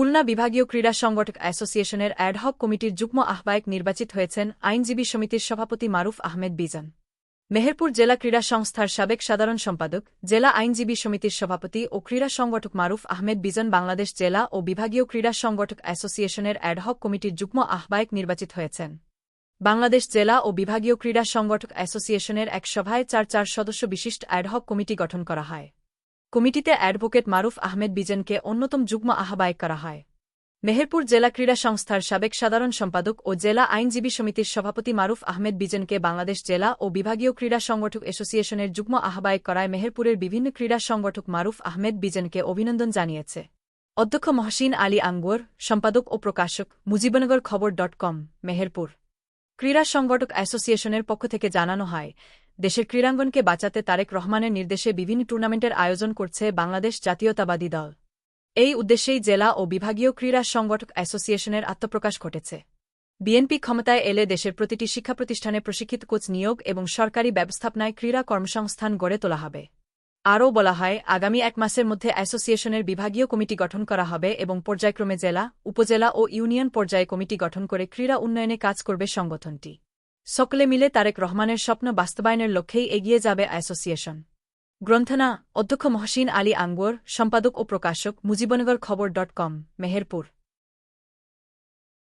খুলনা বিভাগীয় ক্রীড়া সংগঠক অ্যাসোসিয়েশনের অ্যাডহক কমিটির যুগ্ম আহ্বায়ক নির্বাচিত হয়েছেন আইনজীবী সমিতির সভাপতি মারুফ আহমেদ বিজান। মেহেরপুর জেলা ক্রীড়া সংস্থার সাবেক সাধারণ সম্পাদক, জেলা আইনজীবী সমিতির সভাপতি ও ক্রীড়া সংগঠক মারুফ আহমেদ বিজন বাংলাদেশ জেলা ও বিভাগীয় ক্রীড়া সংগঠক অ্যাসোসিয়েশনের অ্যাডহক কমিটির যুগ্ম আহ্বায়ক নির্বাচিত হয়েছেন। বাংলাদেশ জেলা ও বিভাগীয় ক্রীড়া সংগঠক অ্যাসোসিয়েশনের এক সভায় চার চার সদস্য বিশিষ্ট অ্যাডহক কমিটি গঠন করা হয়। কমিটিতে অ্যাডভোকেট মারুফ আহমেদ বিজনকে অন্যতম যুগ্ম আহ্বায়ক করা হয়। মেহেরপুর জেলা ক্রীড়া সংস্থার সাবেক সাধারণ সম্পাদক ও জেলা আইনজীবী সমিতির সভাপতি মারুফ আহমেদ বিজনকে বাংলাদেশ জেলা ও বিভাগীয় ক্রীড়া সংগঠক অ্যাসোসিয়েশনের যুগ্ম আহ্বায়ক করায় মেহেরপুরের বিভিন্ন ক্রীড়া সংগঠক মারুফ আহমেদ বিজনকে অভিনন্দন জানিয়েছে। অধ্যক্ষ মহসিন আলী আঙ্গুর, সম্পাদক ও প্রকাশক, মুজিবনগর খবর ডট কম, মেহেরপুর। ক্রীড়া সংগঠক অ্যাসোসিয়েশনের পক্ষ থেকে জানানো হয় দেশের ক্রীড়াঙ্গনকে বাঁচাতে তারেক রহমানের নির্দেশে বিভিন্ন টুর্নামেন্টের আয়োজন করছে বাংলাদেশ জাতীয়তাবাদী দল। এই উদ্দেশ্যেই জেলা ও বিভাগীয় ক্রীড়া সংগঠক অ্যাসোসিয়েশনের আত্মপ্রকাশ ঘটেছে। বিএনপি ক্ষমতায় এলে দেশের প্রতিটি শিক্ষা প্রতিষ্ঠানে প্রশিক্ষিত কোচ নিয়োগ এবং সরকারি ব্যবস্থাপনায় ক্রীড়া কর্মসংস্থান গড়ে তোলা হবে। আরও বলা হয়, আগামী এক মাসের মধ্যে অ্যাসোসিয়েশনের বিভাগীয় কমিটি গঠন করা হবে এবং পর্যায়ক্রমে জেলা, উপজেলা ও ইউনিয়ন পর্যায়ে কমিটি গঠন করে ক্রীড়া উন্নয়নে কাজ করবে সংগঠনটি। সকলে মিলে তারেক রহমানের স্বপ্ন বাস্তবায়নের লক্ষ্যেই এগিয়ে যাবে অ্যাসোসিয়েশন। গ্রন্থনা, অধ্যক্ষ মহসিন আলী আঙ্গুর, সম্পাদক ও প্রকাশক মুজিবনগর খবর ডট কম, মেহেরপুর।